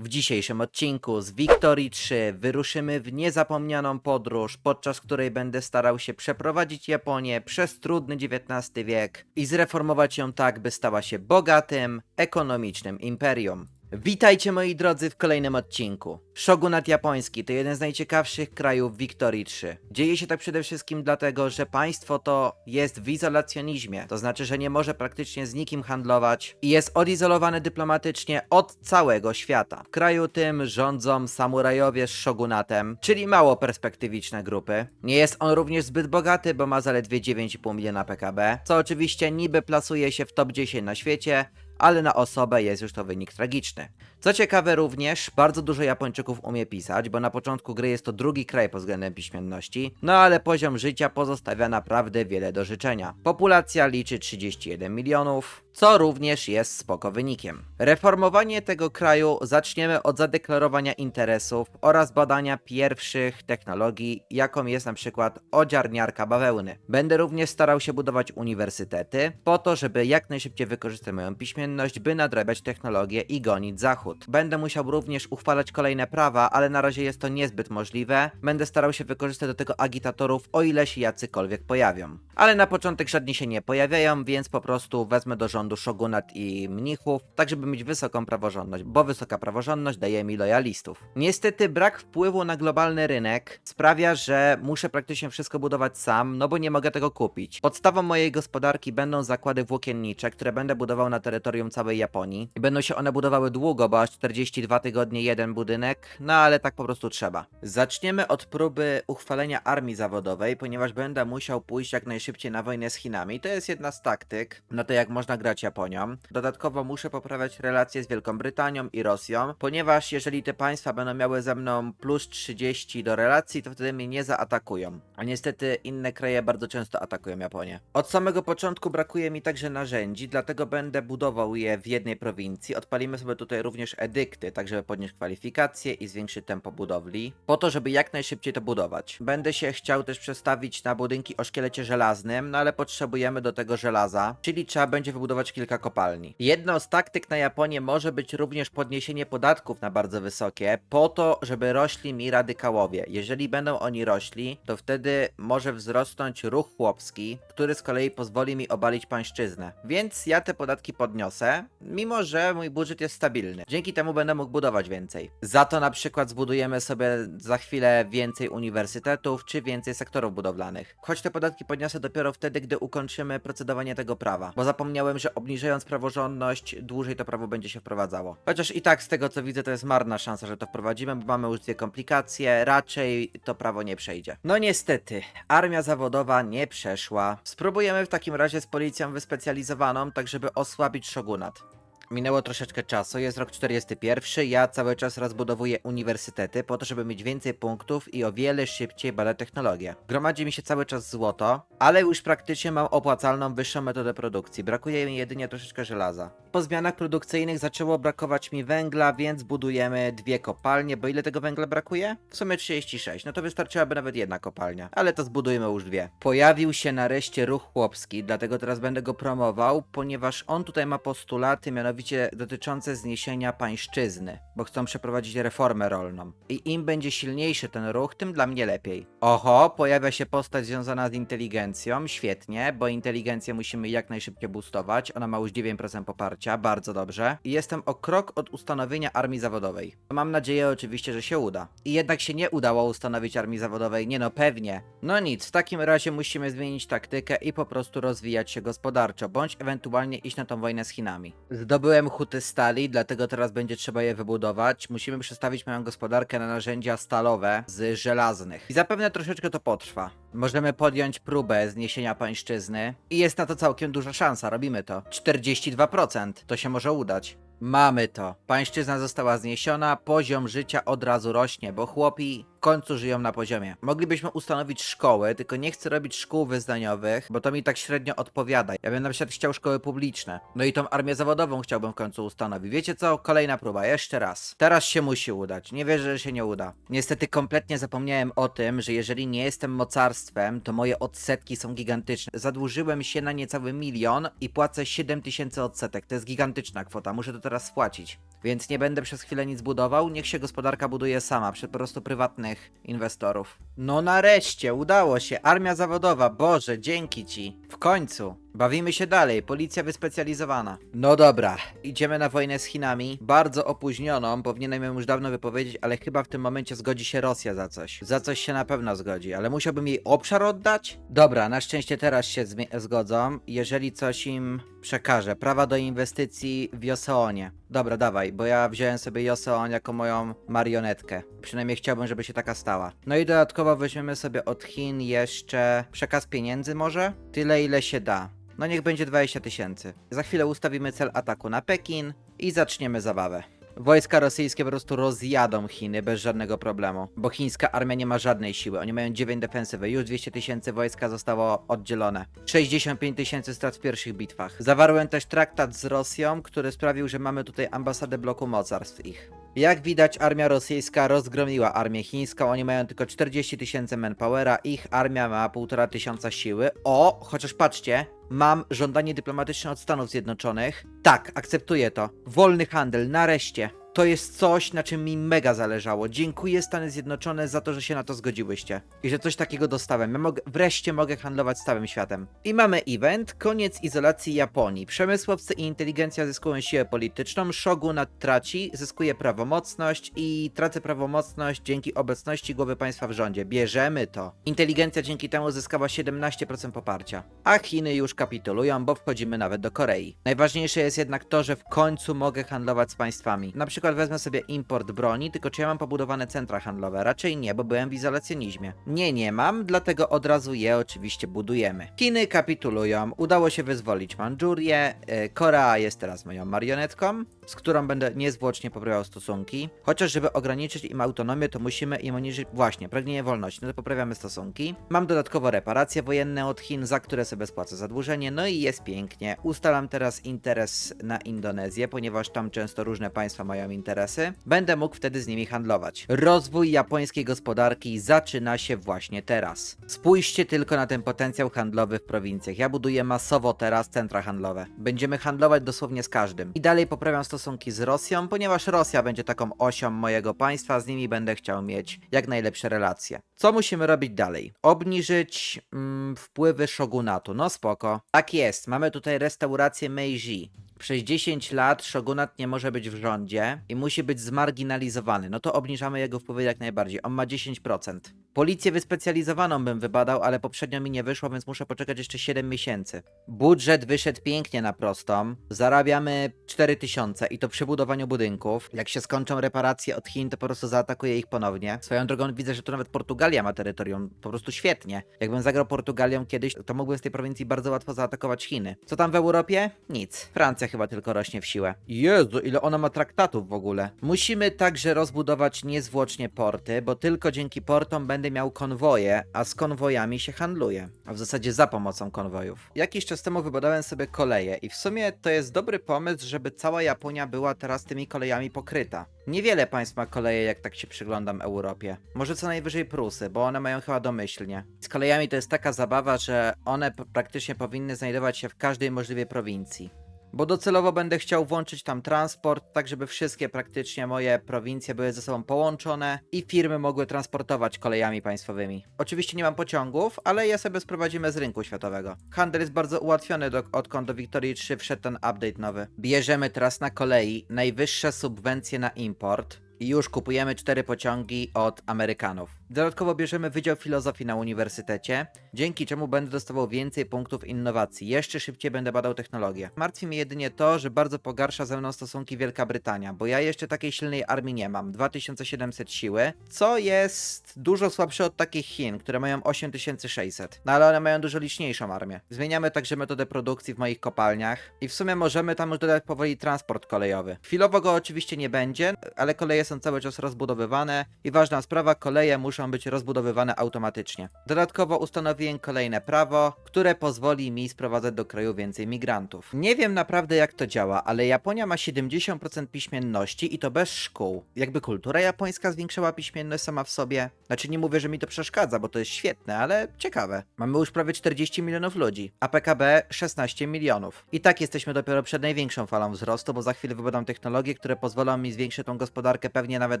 W dzisiejszym odcinku z Wiktorii 3 wyruszymy w niezapomnianą podróż, podczas której będę starał się przeprowadzić Japonię przez trudny XIX wiek i zreformować ją tak, by stała się bogatym, ekonomicznym imperium. Witajcie moi drodzy w kolejnym odcinku. Shogunat japoński to jeden z najciekawszych krajów Wiktorii 3. Dzieje się tak przede wszystkim dlatego, że państwo to jest w izolacjonizmie, to znaczy, że nie może praktycznie z nikim handlować i jest odizolowane dyplomatycznie od całego świata. W kraju tym rządzą samurajowie z shogunatem, czyli mało perspektywiczne grupy. Nie jest on również zbyt bogaty, bo ma zaledwie 9,5 miliona PKB, co oczywiście niby plasuje się w top 10 na świecie, ale na osobę jest już to wynik tragiczny. Co ciekawe również, bardzo dużo Japończyków umie pisać, bo na początku gry jest to drugi kraj pod względem piśmienności, no ale poziom życia pozostawia naprawdę wiele do życzenia. Populacja liczy 31 milionów, co również jest spoko wynikiem. Reformowanie tego kraju zaczniemy od zadeklarowania interesów oraz badania pierwszych technologii, jaką jest na przykład odziarniarka bawełny. Będę również starał się budować uniwersytety, po to, żeby jak najszybciej wykorzystać moją piśmienność, by nadrabiać technologię i gonić zachód. Będę musiał również uchwalać kolejne prawa, ale na razie jest to niezbyt możliwe. Będę starał się wykorzystać do tego agitatorów, o ile się jacykolwiek pojawią. Ale na początek żadni się nie pojawiają, więc po prostu wezmę do rządu shogunat i mnichów, tak żeby mieć wysoką praworządność, bo wysoka praworządność daje mi lojalistów. Niestety brak wpływu na globalny rynek sprawia, że muszę praktycznie wszystko budować sam, no bo nie mogę tego kupić. Podstawą mojej gospodarki będą zakłady włókiennicze, które będę budował na terytorium całej Japonii i będą się one budowały długo, bo aż 42 tygodnie jeden budynek, no ale tak po prostu trzeba. Zaczniemy od próby uchwalenia armii zawodowej, ponieważ będę musiał pójść jak najszybciej na wojnę z Chinami. To jest jedna z taktyk, no to jak można grać Japonią. Dodatkowo muszę poprawiać relacje z Wielką Brytanią i Rosją, ponieważ jeżeli te państwa będą miały ze mną plus 30 do relacji, to wtedy mnie nie zaatakują. A niestety inne kraje bardzo często atakują Japonię. Od samego początku brakuje mi także narzędzi, dlatego będę budował je w jednej prowincji. Odpalimy sobie tutaj również edykty, tak żeby podnieść kwalifikacje i zwiększyć tempo budowli, po to, żeby jak najszybciej to budować. Będę się chciał też przestawić na budynki o szkielecie żelaznym, no ale potrzebujemy do tego żelaza, czyli trzeba będzie wybudować kilka kopalni. Jedną z taktyk na Japonię może być również podniesienie podatków na bardzo wysokie, po to, żeby rośli mi radykałowie. Jeżeli będą oni rośli, to wtedy może wzrosnąć ruch chłopski, który z kolei pozwoli mi obalić pańszczyznę. Więc ja te podatki podniosę, mimo że mój budżet jest stabilny. Dzięki temu będę mógł budować więcej. Za to na przykład zbudujemy sobie za chwilę więcej uniwersytetów czy więcej sektorów budowlanych. Choć te podatki podniosę dopiero wtedy, gdy ukończymy procedowanie tego prawa, bo zapomniałem, że obniżając praworządność, dłużej to prawo będzie się wprowadzało. Chociaż i tak z tego co widzę, to jest marna szansa, że to wprowadzimy, bo mamy już dwie komplikacje, raczej to prawo nie przejdzie. No niestety, armia zawodowa nie przeszła. Spróbujemy w takim razie z policją wyspecjalizowaną, tak żeby osłabić shogunat. Minęło troszeczkę czasu, jest rok 41, ja cały czas rozbudowuję uniwersytety po to, żeby mieć więcej punktów i o wiele szybciej badać technologię. Gromadzi mi się cały czas złoto, ale już praktycznie mam opłacalną, wyższą metodę produkcji. Brakuje mi jedynie troszeczkę żelaza. Po zmianach produkcyjnych zaczęło brakować mi węgla, więc budujemy dwie kopalnie, bo ile tego węgla brakuje? W sumie 36, no to wystarczyłaby nawet jedna kopalnia, ale to zbudujmy już dwie. Pojawił się nareszcie ruch chłopski, dlatego teraz będę go promował, ponieważ on tutaj ma postulaty, mianowicie dotyczące zniesienia pańszczyzny, bo chcą przeprowadzić reformę rolną. I im będzie silniejszy ten ruch, tym dla mnie lepiej. Oho, pojawia się postać związana z inteligencją, świetnie, bo inteligencję musimy jak najszybciej boostować, ona ma już 9% poparcia, bardzo dobrze. I jestem o krok od ustanowienia armii zawodowej. Mam nadzieję oczywiście, że się uda. I jednak się nie udało ustanowić armii zawodowej, nie no pewnie. No nic, w takim razie musimy zmienić taktykę i po prostu rozwijać się gospodarczo, bądź ewentualnie iść na tą wojnę z Chinami. Zdobyłem huty stali, dlatego teraz będzie trzeba je wybudować. Musimy przestawić moją gospodarkę na narzędzia stalowe z żelaznych. I zapewne troszeczkę to potrwa. Możemy podjąć próbę zniesienia pańszczyzny i jest na to całkiem duża szansa, robimy to. 42%, to się może udać. Mamy to. Pańszczyzna została zniesiona, poziom życia od razu rośnie, bo chłopi końcu żyją na poziomie. Moglibyśmy ustanowić szkoły, tylko nie chcę robić szkół wyznaniowych, bo to mi tak średnio odpowiada. Ja bym na przykład chciał szkoły publiczne. No i tą armię zawodową chciałbym w końcu ustanowić. Wiecie co? Kolejna próba, jeszcze raz. Teraz się musi udać. Nie wierzę, że się nie uda. Niestety kompletnie zapomniałem o tym, że jeżeli nie jestem mocarstwem, to moje odsetki są gigantyczne. Zadłużyłem się na niecały milion i płacę 7000 odsetek. To jest gigantyczna kwota. Muszę to teraz spłacić. Więc nie będę przez chwilę nic budował, niech się gospodarka buduje sama, po prostu prywatnych inwestorów. No nareszcie, udało się, armia zawodowa, Boże, dzięki ci. W końcu. Bawimy się dalej, policja wyspecjalizowana. No dobra, idziemy na wojnę z Chinami, bardzo opóźnioną, powinienem ją już dawno wypowiedzieć, ale chyba w tym momencie zgodzi się Rosja za coś. Za coś się na pewno zgodzi, ale musiałbym jej obszar oddać? Dobra, na szczęście teraz się zgodzą, jeżeli coś im przekażę. Prawa do inwestycji w Joseonie. Dobra, dawaj, bo ja wziąłem sobie Joseon jako moją marionetkę. Przynajmniej chciałbym, żeby się taka stała. No i dodatkowo weźmiemy sobie od Chin jeszcze przekaz pieniędzy może? Tyle ile się da. No niech będzie 20 tysięcy. Za chwilę ustawimy cel ataku na Pekin i zaczniemy zabawę. Wojska rosyjskie po prostu rozjadą Chiny bez żadnego problemu, bo chińska armia nie ma żadnej siły. Oni mają 9 defensywy, już 200 tysięcy wojska zostało oddzielone. 65 tysięcy strat w pierwszych bitwach. Zawarłem też traktat z Rosją, który sprawił, że mamy tutaj ambasadę bloku mocarstw ich. Jak widać, armia rosyjska rozgromiła armię chińską. Oni mają tylko 40 tysięcy manpowera, ich armia ma 1,5 tysiąca siły. O, chociaż patrzcie, mam żądanie dyplomatyczne od Stanów Zjednoczonych. Tak, akceptuję to. Wolny handel, nareszcie. To jest coś, na czym mi mega zależało. Dziękuję Stany Zjednoczone za to, że się na to zgodziłyście. I że coś takiego dostałem. Ja wreszcie mogę handlować z całym światem. I mamy event, koniec izolacji Japonii. Przemysłowcy i inteligencja zyskują siłę polityczną, shogunat traci, zyskuje prawomocność i tracę prawomocność dzięki obecności głowy państwa w rządzie. Bierzemy to. Inteligencja dzięki temu zyskała 17% poparcia. A Chiny już kapitulują, bo wchodzimy nawet do Korei. Najważniejsze jest jednak to, że w końcu mogę handlować z państwami. Na przykład wezmę sobie import broni, tylko czy ja mam pobudowane centra handlowe? Raczej nie, bo byłem w izolacjonizmie. Nie, nie mam, dlatego od razu je oczywiście budujemy. Chiny kapitulują, udało się wyzwolić Mandżurię, e, Korea jest teraz moją marionetką, z którą będę niezwłocznie poprawiał stosunki. Chociaż żeby ograniczyć im autonomię, to musimy im oniżyć właśnie pragnienie wolności, no to poprawiamy stosunki. Mam dodatkowo reparacje wojenne od Chin, za które sobie spłacę zadłużenie, no i jest pięknie. Ustalam teraz interes na Indonezję, ponieważ tam często różne państwa mają interesy. Będę mógł wtedy z nimi handlować. Rozwój japońskiej gospodarki zaczyna się właśnie teraz. Spójrzcie tylko na ten potencjał handlowy w prowincjach. Ja buduję masowo teraz centra handlowe. Będziemy handlować dosłownie z każdym. I dalej poprawiam stosunki z Rosją, ponieważ Rosja będzie taką osią mojego państwa, z nimi będę chciał mieć jak najlepsze relacje. Co musimy robić dalej? Obniżyć mm, wpływy shogunatu. No spoko. Tak jest, mamy tutaj restaurację Meiji. Przez 10 lat shogunat nie może być w rządzie i musi być zmarginalizowany. No to obniżamy jego wpływy jak najbardziej. On ma 10%. Policję wyspecjalizowaną bym wybadał, ale poprzednio mi nie wyszło, więc muszę poczekać jeszcze 7 miesięcy. Budżet wyszedł pięknie na prostą. Zarabiamy 4000 i to przy budowaniu budynków. Jak się skończą reparacje od Chin, to po prostu zaatakuję ich ponownie. Swoją drogą widzę, że tu nawet Portugalia ma terytorium. Po prostu świetnie. Jakbym zagrał Portugalią kiedyś, to mógłbym z tej prowincji bardzo łatwo zaatakować Chiny. Co tam w Europie? Nic. Francja chyba tylko rośnie w siłę. Jezu, ile ona ma traktatów w ogóle. Musimy także rozbudować niezwłocznie porty, bo tylko dzięki portom będę miał konwoje, a z konwojami się handluje. A w zasadzie za pomocą konwojów. Jakiś czas temu wybadałem sobie koleje i w sumie to jest dobry pomysł, żeby cała Japonia była teraz tymi kolejami pokryta. Niewiele państw ma koleje, jak tak się przyglądam Europie. Może co najwyżej Prusy, bo one mają chyba domyślnie. Z kolejami to jest taka zabawa, że one praktycznie powinny znajdować się w każdej możliwej prowincji. Bo docelowo będę chciał włączyć tam transport, tak żeby wszystkie praktycznie moje prowincje były ze sobą połączone i firmy mogły transportować kolejami państwowymi. Oczywiście nie mam pociągów, ale je sobie sprowadzimy z rynku światowego. Handel jest bardzo ułatwiony, do, odkąd do Wiktorii 3 wszedł ten update nowy. Bierzemy teraz na kolei najwyższe subwencje na import. I już kupujemy cztery pociągi od Amerykanów. Dodatkowo bierzemy Wydział Filozofii na uniwersytecie, dzięki czemu będę dostawał więcej punktów innowacji. Jeszcze szybciej będę badał technologię. Martwi mnie jedynie to, że bardzo pogarsza ze mną stosunki Wielka Brytania, bo ja jeszcze takiej silnej armii nie mam. 2700 siły, co jest dużo słabsze od takich Chin, które mają 8600. No ale one mają dużo liczniejszą armię. Zmieniamy także metodę produkcji w moich kopalniach i w sumie możemy tam już dodać powoli transport kolejowy. Chwilowo go oczywiście nie będzie, ale koleje są cały czas rozbudowywane i ważna sprawa, koleje muszą muszą być rozbudowywane automatycznie. Dodatkowo ustanowiłem kolejne prawo, które pozwoli mi sprowadzać do kraju więcej migrantów. Nie wiem naprawdę jak to działa, ale Japonia ma 70% piśmienności i to bez szkół. Jakby kultura japońska zwiększyła piśmienność sama w sobie. Znaczy nie mówię, że mi to przeszkadza, bo to jest świetne, ale ciekawe. Mamy już prawie 40 milionów ludzi, a PKB 16 milionów. I tak jesteśmy dopiero przed największą falą wzrostu, bo za chwilę wybudam technologie, które pozwolą mi zwiększyć tą gospodarkę pewnie nawet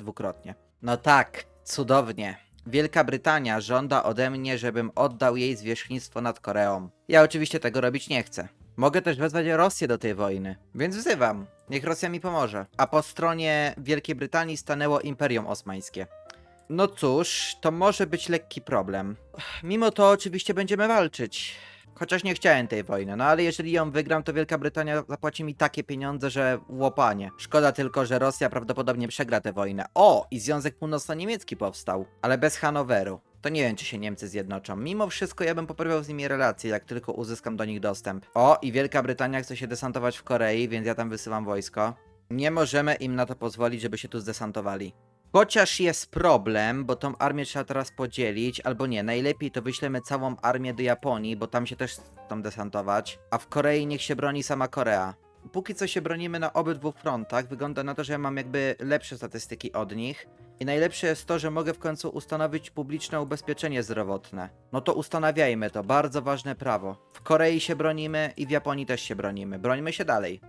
dwukrotnie. No tak, cudownie. Wielka Brytania żąda ode mnie, żebym oddał jej zwierzchnictwo nad Koreą. Ja oczywiście tego robić nie chcę. Mogę też wezwać Rosję do tej wojny, więc wzywam. Niech Rosja mi pomoże. A po stronie Wielkiej Brytanii stanęło Imperium Osmańskie. No cóż, to może być lekki problem. Mimo to oczywiście będziemy walczyć. Chociaż nie chciałem tej wojny, no ale jeżeli ją wygram, to Wielka Brytania zapłaci mi takie pieniądze, że łopanie. Szkoda tylko, że Rosja prawdopodobnie przegra tę wojnę. O, i Związek Północno-Niemiecki powstał, ale bez Hanoweru. To nie wiem, czy się Niemcy zjednoczą. Mimo wszystko ja bym poprawiał z nimi relacje, jak tylko uzyskam do nich dostęp. O, i Wielka Brytania chce się desantować w Korei, więc ja tam wysyłam wojsko. Nie możemy im na to pozwolić, żeby się tu zdesantowali. Chociaż jest problem, bo tą armię trzeba teraz podzielić, albo nie, najlepiej to wyślemy całą armię do Japonii, bo tam się też chcą desantować, a w Korei niech się broni sama Korea. Póki co się bronimy na obydwu frontach, wygląda na to, że ja mam jakby lepsze statystyki od nich. I najlepsze jest to, że mogę w końcu ustanowić publiczne ubezpieczenie zdrowotne. No to ustanawiajmy to, bardzo ważne prawo. W Korei się bronimy i w Japonii też się bronimy. Brońmy się dalej.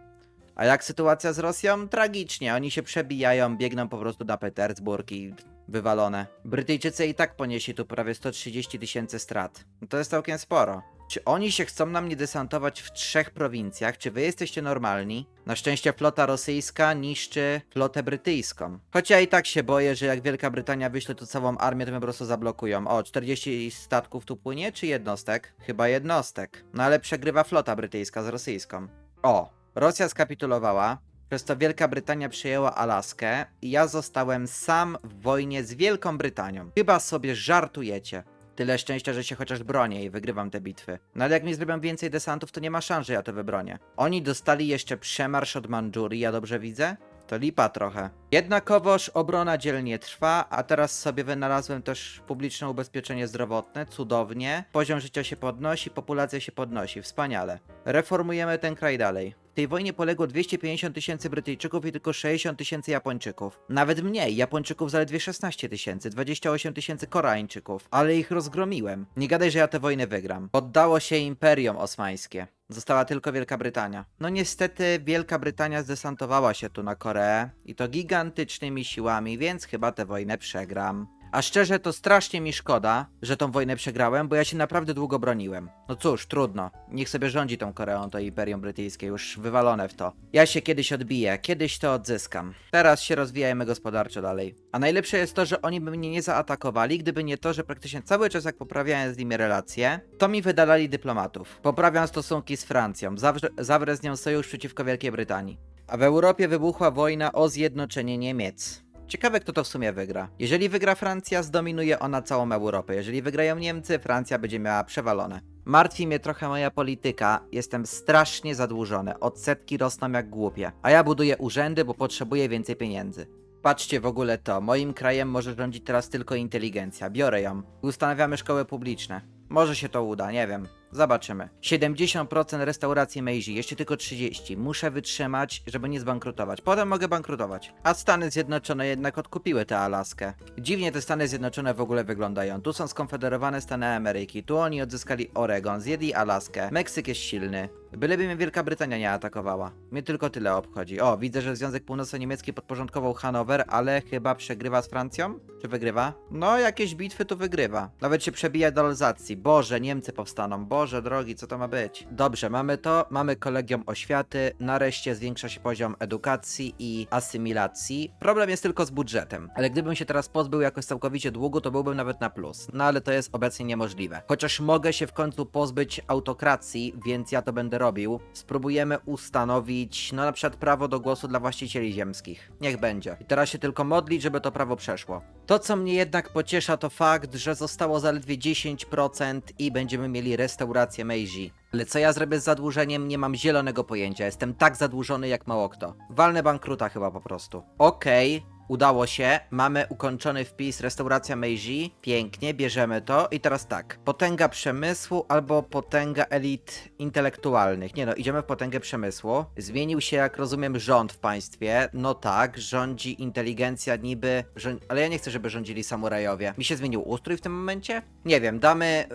A jak sytuacja z Rosją? Tragicznie. Oni się przebijają, biegną po prostu na Petersburg i wywalone. Brytyjczycy i tak ponieśli tu prawie 130 tysięcy strat. No to jest całkiem sporo. Czy oni się chcą na mnie desantować w trzech prowincjach? Czy wy jesteście normalni? Na szczęście flota rosyjska niszczy flotę brytyjską. Choć ja i tak się boję, że jak Wielka Brytania wyśle tu całą armię, to mnie po prostu zablokują. O, 40 statków tu płynie, czy jednostek? Chyba jednostek. No ale przegrywa flota brytyjska z rosyjską. O, Rosja skapitulowała, przez to Wielka Brytania przejęła Alaskę i ja zostałem sam w wojnie z Wielką Brytanią. Chyba sobie żartujecie. Tyle szczęścia, że się chociaż bronię i wygrywam te bitwy. No ale jak mi zrobią więcej desantów, to nie ma szans, że ja to wybronię. Oni dostali jeszcze przemarsz od Mandżurii, ja dobrze widzę? To lipa trochę. Jednakowoż obrona dzielnie trwa, a teraz sobie wynalazłem też publiczne ubezpieczenie zdrowotne, cudownie. Poziom życia się podnosi, populacja się podnosi, wspaniale. Reformujemy ten kraj dalej. W tej wojnie poległo 250 tysięcy Brytyjczyków i tylko 60 tysięcy Japończyków. Nawet mniej, Japończyków zaledwie 16 tysięcy, 28 tysięcy Koreańczyków. Ale ich rozgromiłem. Nie gadaj, że ja tę wojnę wygram. Poddało się Imperium Osmańskie. Została tylko Wielka Brytania. No niestety Wielka Brytania zdesantowała się tu na Koreę i to gigantycznymi siłami, więc chyba tę wojnę przegram. A szczerze to strasznie mi szkoda, że tą wojnę przegrałem, bo ja się naprawdę długo broniłem. No cóż, trudno. Niech sobie rządzi tą Koreą, to Imperium Brytyjskie, już wywalone w to. Ja się kiedyś odbiję, kiedyś to odzyskam. Teraz się rozwijajmy gospodarczo dalej. A najlepsze jest to, że oni by mnie nie zaatakowali, gdyby nie to, że praktycznie cały czas jak poprawiałem z nimi relacje, to mi wydalali dyplomatów. Poprawiam stosunki z Francją, zawrze, zawrę z nią sojusz przeciwko Wielkiej Brytanii. A w Europie wybuchła wojna o zjednoczenie Niemiec. Ciekawe, kto to w sumie wygra. Jeżeli wygra Francja, zdominuje ona całą Europę. Jeżeli wygrają Niemcy, Francja będzie miała przewalone. Martwi mnie trochę moja polityka. Jestem strasznie zadłużony. Odsetki rosną jak głupie. A ja buduję urzędy, bo potrzebuję więcej pieniędzy. Patrzcie w ogóle to. Moim krajem może rządzić teraz tylko inteligencja. Biorę ją. Ustanawiamy szkoły publiczne. Może się to uda, nie wiem. Zobaczymy. 70% restauracji Meiji, jeszcze tylko 30. Muszę wytrzymać, żeby nie zbankrutować. Potem mogę bankrutować. A Stany Zjednoczone jednak odkupiły tę Alaskę. Dziwnie te Stany Zjednoczone w ogóle wyglądają. Tu są skonfederowane Stany Ameryki, tu oni odzyskali Oregon, zjedli Alaskę. Meksyk jest silny. Byleby mnie Wielka Brytania nie atakowała. Mnie tylko tyle obchodzi. O, widzę, że Związek Północno-Niemiecki podporządkował Hanower, ale chyba przegrywa z Francją? Czy wygrywa? No, jakieś bitwy tu wygrywa. Nawet się przebija do Alzacji. Boże, Niemcy powstaną. Boże drogi, co to ma być? Dobrze, mamy to. Mamy kolegium oświaty. Nareszcie zwiększa się poziom edukacji i asymilacji. Problem jest tylko z budżetem. Ale gdybym się teraz pozbył jakoś całkowicie długu, to byłbym nawet na plus. No ale to jest obecnie niemożliwe. Chociaż mogę się w końcu pozbyć autokracji, więc ja to będę robił. Spróbujemy ustanowić, no na przykład prawo do głosu dla właścicieli ziemskich. Niech będzie. I teraz się tylko modlić, żeby to prawo przeszło. To, co mnie jednak pociesza, to fakt, że zostało zaledwie 10% i będziemy mieli restaurację Meiji. Ale co ja zrobię z zadłużeniem, nie mam zielonego pojęcia. Jestem tak zadłużony jak mało kto. Walnę bankruta chyba po prostu. Okej, Udało się, mamy ukończony wpis restauracja Meiji, pięknie, bierzemy to i teraz tak, potęga przemysłu albo potęga elit intelektualnych. Nie no, idziemy w potęgę przemysłu. Zmienił się, jak rozumiem, rząd w państwie. No tak, rządzi inteligencja niby, rząd... ale ja nie chcę, żeby rządzili samurajowie. Mi się zmienił ustrój w tym momencie? Nie wiem, damy,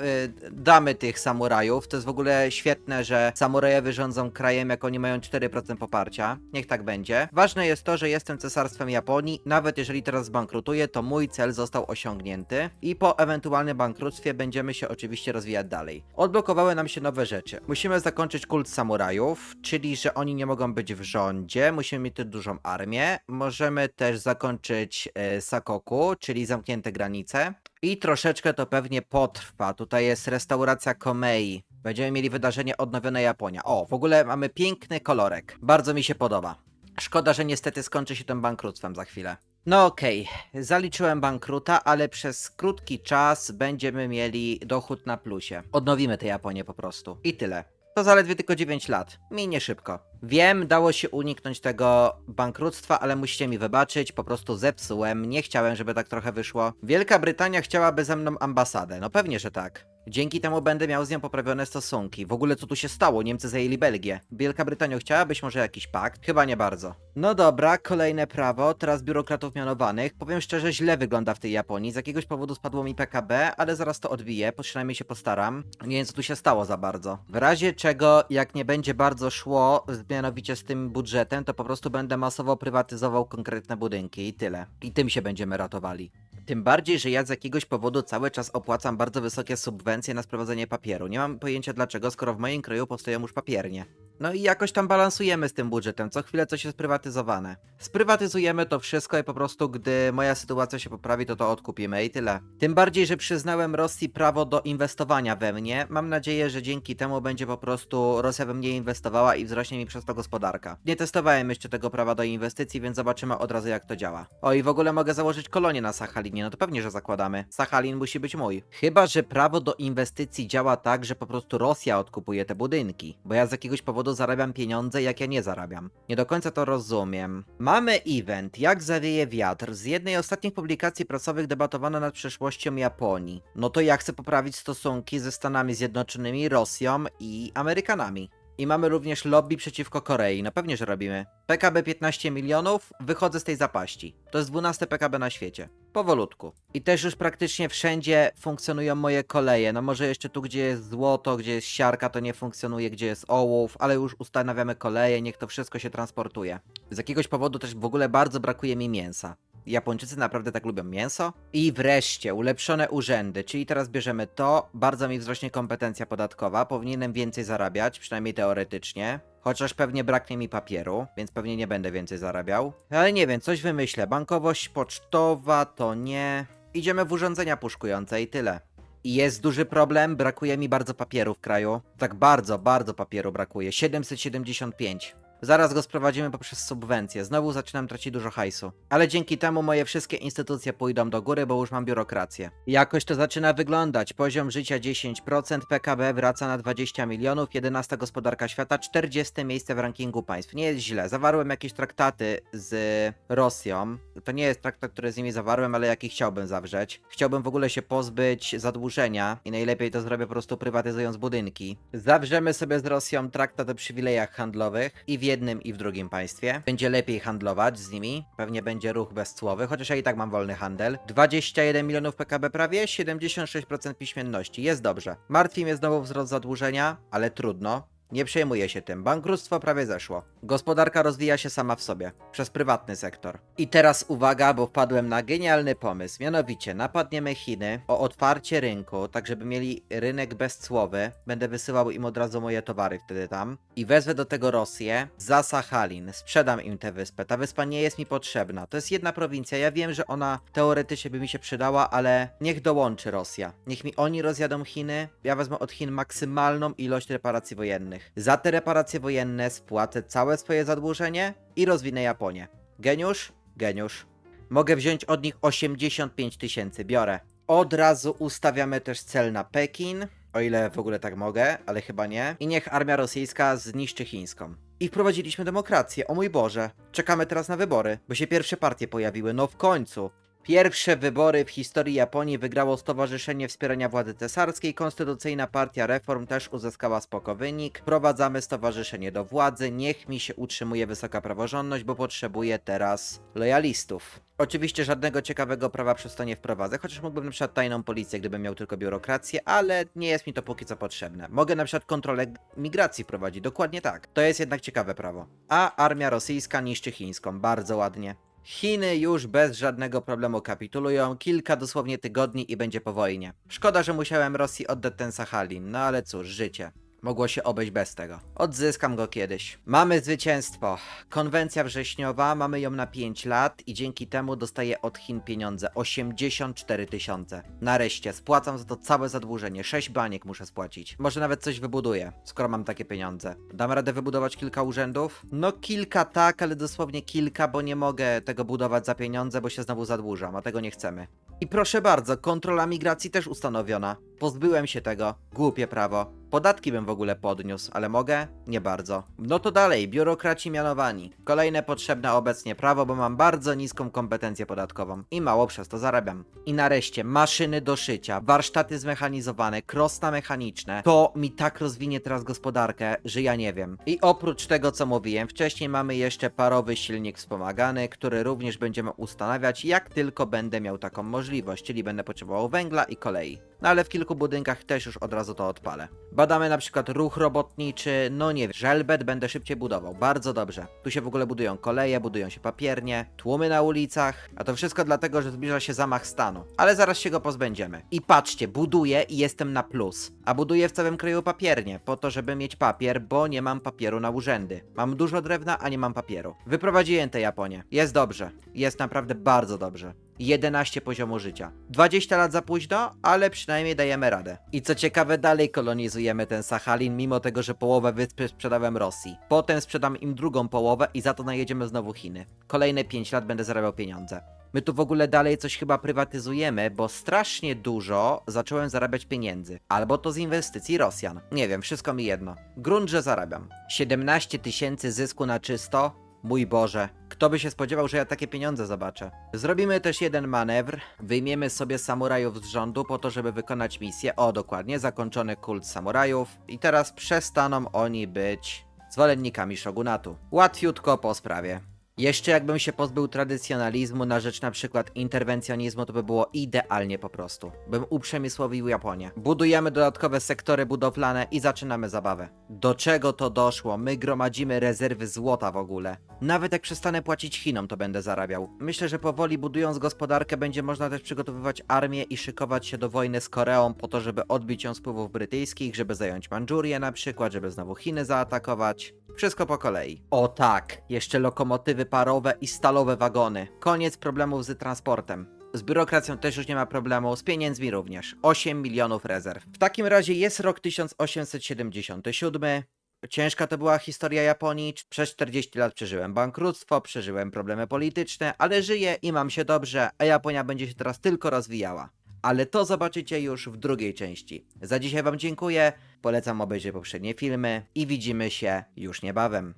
y, damy tych samurajów. To jest w ogóle świetne, że samurajowie rządzą krajem, jak oni mają 4% poparcia. Niech tak będzie. Ważne jest to, że jestem cesarstwem Japonii. Nawet jeżeli teraz zbankrutuję, to mój cel został osiągnięty i po ewentualnym bankructwie będziemy się oczywiście rozwijać dalej. Odblokowały nam się nowe rzeczy. Musimy zakończyć kult samurajów, czyli że oni nie mogą być w rządzie. Musimy mieć też dużą armię. Możemy też zakończyć e, Sakoku, czyli zamknięte granice. I troszeczkę to pewnie potrwa. Tutaj jest restauracja Komei. Będziemy mieli wydarzenie Odnowiona Japonia. O, w ogóle mamy piękny kolorek. Bardzo mi się podoba. Szkoda, że niestety skończy się tym bankructwem za chwilę. No okej, zaliczyłem bankruta, ale przez krótki czas będziemy mieli dochód na plusie. Odnowimy tę Japonię po prostu. I tyle. To zaledwie tylko 9 lat. Minie szybko. Wiem, dało się uniknąć tego bankructwa, ale musicie mi wybaczyć, po prostu zepsułem. Nie chciałem, żeby tak trochę wyszło. Wielka Brytania chciałaby ze mną ambasadę. No pewnie, że tak. Dzięki temu będę miał z nią poprawione stosunki. W ogóle co tu się stało? Niemcy zajęli Belgię. Wielka Brytania chciałabyś może jakiś pakt? Chyba nie bardzo. No dobra, kolejne prawo, teraz biurokratów mianowanych. Powiem szczerze, źle wygląda w tej Japonii. Z jakiegoś powodu spadło mi PKB, ale zaraz to odbiję, przynajmniej się postaram. Nie wiem co tu się stało za bardzo. W razie czego, jak nie będzie bardzo szło, mianowicie z tym budżetem, to po prostu będę masowo prywatyzował konkretne budynki i tyle. I tym się będziemy ratowali. Tym bardziej, że ja z jakiegoś powodu cały czas opłacam bardzo wysokie subwencje na sprowadzenie papieru. Nie mam pojęcia dlaczego, skoro w moim kraju powstają już papiernie. No i jakoś tam balansujemy z tym budżetem, co chwilę coś jest prywatyzowane. Sprywatyzujemy to wszystko i po prostu, gdy moja sytuacja się poprawi, to to odkupimy i tyle. Tym bardziej, że przyznałem Rosji prawo do inwestowania we mnie. Mam nadzieję, że dzięki temu będzie po prostu Rosja we mnie inwestowała i wzrośnie mi przez to gospodarka. Nie testowałem jeszcze tego prawa do inwestycji, więc zobaczymy od razu jak to działa. O i w ogóle mogę założyć kolonię na Sachalinie, no to pewnie, że zakładamy. Sachalin musi być mój. Chyba, że prawo do inwestycji działa tak, że po prostu Rosja odkupuje te budynki, bo ja z jakiegoś powodu zarabiam pieniądze, jak ja nie zarabiam. Nie do końca to rozumiem. Mamy event, jak zawieje wiatr. Z jednej ostatnich publikacji prasowych debatowano nad przyszłością Japonii. No to ja chcę poprawić stosunki ze Stanami Zjednoczonymi, Rosją i Amerykanami. I mamy również lobby przeciwko Korei. No pewnie, że robimy. PKB 15 milionów, wychodzę z tej zapaści. To jest 12 PKB na świecie. Powolutku. I też już praktycznie wszędzie funkcjonują moje koleje. No może jeszcze tu, gdzie jest złoto, gdzie jest siarka, to nie funkcjonuje, gdzie jest ołów, ale już ustanawiamy koleje, niech to wszystko się transportuje. Z jakiegoś powodu też w ogóle bardzo brakuje mi mięsa. Japończycy naprawdę tak lubią mięso? I wreszcie ulepszone urzędy, czyli teraz bierzemy to, bardzo mi wzrośnie kompetencja podatkowa, powinienem więcej zarabiać, przynajmniej teoretycznie. Chociaż pewnie braknie mi papieru, więc pewnie nie będę więcej zarabiał. Ale nie wiem, coś wymyślę. Bankowość pocztowa to nie. Idziemy w urządzenia puszkujące i tyle. I jest duży problem, brakuje mi bardzo papieru w kraju. Tak bardzo, bardzo papieru brakuje. 775. Zaraz go sprowadzimy poprzez subwencje. Znowu zaczynam tracić dużo hajsu. Ale dzięki temu moje wszystkie instytucje pójdą do góry, bo już mam biurokrację. Jakoś to zaczyna wyglądać. Poziom życia 10%, PKB wraca na 20 milionów, 11 gospodarka świata, 40 miejsce w rankingu państw. Nie jest źle. Zawarłem jakieś traktaty z Rosją. To nie jest traktat, który z nimi zawarłem, ale jaki chciałbym zawrzeć. Chciałbym w ogóle się pozbyć zadłużenia i najlepiej to zrobię po prostu prywatyzując budynki. Zawrzemy sobie z Rosją traktat o przywilejach handlowych i jednym i w drugim państwie. Będzie lepiej handlować z nimi. Pewnie będzie ruch bezcłowy, chociaż ja i tak mam wolny handel. 21 milionów PKB prawie, 76% piśmienności. Jest dobrze. Martwi mnie znowu wzrost zadłużenia, ale trudno. Nie przejmuję się tym. Bankructwo prawie zeszło. Gospodarka rozwija się sama w sobie, przez prywatny sektor. I teraz uwaga, bo wpadłem na genialny pomysł. Mianowicie napadniemy Chiny o otwarcie rynku, tak żeby mieli rynek bezcłowy. Będę wysyłał im od razu moje towary wtedy tam. I wezwę do tego Rosję za Sachalin. Sprzedam im tę wyspę. Ta wyspa nie jest mi potrzebna. To jest jedna prowincja. Ja wiem, że ona teoretycznie by mi się przydała, ale niech dołączy Rosja. Niech mi oni rozjadą Chiny. Ja wezmę od Chin maksymalną ilość reparacji wojennych. Za te reparacje wojenne spłacę całe swoje zadłużenie i rozwinę Japonię. Geniusz? Geniusz. Mogę wziąć od nich 85 tysięcy, biorę. Od razu ustawiamy też cel na Pekin. O ile w ogóle tak mogę, ale chyba nie. I niech armia rosyjska zniszczy chińską. I wprowadziliśmy demokrację, o mój Boże. Czekamy teraz na wybory, bo się pierwsze partie pojawiły, no w końcu. Pierwsze wybory w historii Japonii wygrało Stowarzyszenie Wspierania Władzy Cesarskiej, Konstytucyjna Partia Reform też uzyskała spoko wynik. Wprowadzamy stowarzyszenie do władzy, niech mi się utrzymuje wysoka praworządność, bo potrzebuję teraz lojalistów. Oczywiście żadnego ciekawego prawa przez to nie wprowadzę, chociaż mógłbym na przykład tajną policję, gdybym miał tylko biurokrację, ale nie jest mi to póki co potrzebne. Mogę na przykład kontrolę migracji wprowadzić, dokładnie tak. To jest jednak ciekawe prawo. A armia rosyjska niszczy chińską, bardzo ładnie. Chiny już bez żadnego problemu kapitulują, kilka dosłownie tygodni i będzie po wojnie. Szkoda, że musiałem Rosji oddać ten Sachalin, no ale cóż, życie. Mogło się obejść bez tego. Odzyskam go kiedyś. Mamy zwycięstwo. Konwencja wrześniowa, mamy ją na 5 lat i dzięki temu dostaję od Chin pieniądze. 84 tysiące. Nareszcie, spłacam za to całe zadłużenie. 6 baniek muszę spłacić. Może nawet coś wybuduję, skoro mam takie pieniądze. Dam radę wybudować kilka urzędów? No kilka tak, ale dosłownie kilka, bo nie mogę tego budować za pieniądze, bo się znowu zadłużam, a tego nie chcemy. I proszę bardzo, kontrola migracji też ustanowiona. Pozbyłem się tego. Głupie prawo. Podatki bym w ogóle podniósł, ale mogę? Nie bardzo. No to dalej, biurokraci mianowani. Kolejne potrzebne obecnie prawo, bo mam bardzo niską kompetencję podatkową i mało przez to zarabiam. I nareszcie, maszyny do szycia, warsztaty zmechanizowane, krosna mechaniczne. To mi tak rozwinie teraz gospodarkę, że ja nie wiem. I oprócz tego, co mówiłem, wcześniej mamy jeszcze parowy silnik wspomagany, który również będziemy ustanawiać, jak tylko będę miał taką możliwość, czyli będę potrzebował węgla i kolei. No ale w kilku budynkach też już od razu to odpalę. Badamy na przykład ruch robotniczy, no nie wiem, żelbet będę szybciej budował, bardzo dobrze. Tu się w ogóle budują koleje, budują się papiernie, tłumy na ulicach, a to wszystko dlatego, że zbliża się zamach stanu. Ale zaraz się go pozbędziemy. I patrzcie, buduję i jestem na plus. A buduję w całym kraju papiernie, po to, żeby mieć papier, bo nie mam papieru na urzędy. Mam dużo drewna, a nie mam papieru. Wyprowadziłem tę Japonię. Jest dobrze. Jest naprawdę bardzo dobrze. 11 poziomu życia. 20 lat za późno, ale przynajmniej dajemy radę. I co ciekawe, dalej kolonizujemy ten Sachalin, mimo tego, że połowę wyspy sprzedałem Rosji. Potem sprzedam im drugą połowę i za to najedziemy znowu Chiny. Kolejne 5 lat będę zarabiał pieniądze. My tu w ogóle dalej coś chyba prywatyzujemy, bo strasznie dużo zacząłem zarabiać pieniędzy. Albo to z inwestycji Rosjan. Nie wiem, wszystko mi jedno. Grunt, że zarabiam. 17 tysięcy zysku na czysto, Mój Boże, kto by się spodziewał, że ja takie pieniądze zobaczę? Zrobimy też jeden manewr. Wyjmiemy sobie samurajów z rządu po to, żeby wykonać misję. O, dokładnie, zakończony kult samurajów. I teraz przestaną oni być zwolennikami shogunatu. Łatwiutko po sprawie. Jeszcze jakbym się pozbył tradycjonalizmu na rzecz na przykład interwencjonizmu, to by było idealnie po prostu. Bym uprzemysłowił Japonię. Budujemy dodatkowe sektory budowlane i zaczynamy zabawę. Do czego to doszło? My gromadzimy rezerwy złota w ogóle. Nawet jak przestanę płacić Chinom, to będę zarabiał. Myślę, że powoli budując gospodarkę będzie można też przygotowywać armię i szykować się do wojny z Koreą po to, żeby odbić ją z wpływów brytyjskich, żeby zająć Mandżurię na przykład, żeby znowu Chiny zaatakować. Wszystko po kolei. O tak, jeszcze lokomotywy parowe i stalowe wagony. Koniec problemów z transportem. Z biurokracją też już nie ma problemu, z pieniędzmi również. 8 milionów rezerw. W takim razie jest rok 1877. Ciężka to była historia Japonii. Przez 40 lat przeżyłem bankructwo, przeżyłem problemy polityczne, ale żyję i mam się dobrze, a Japonia będzie się teraz tylko rozwijała. Ale to zobaczycie już w drugiej części. Za dzisiaj Wam dziękuję, polecam obejrzeć poprzednie filmy i widzimy się już niebawem.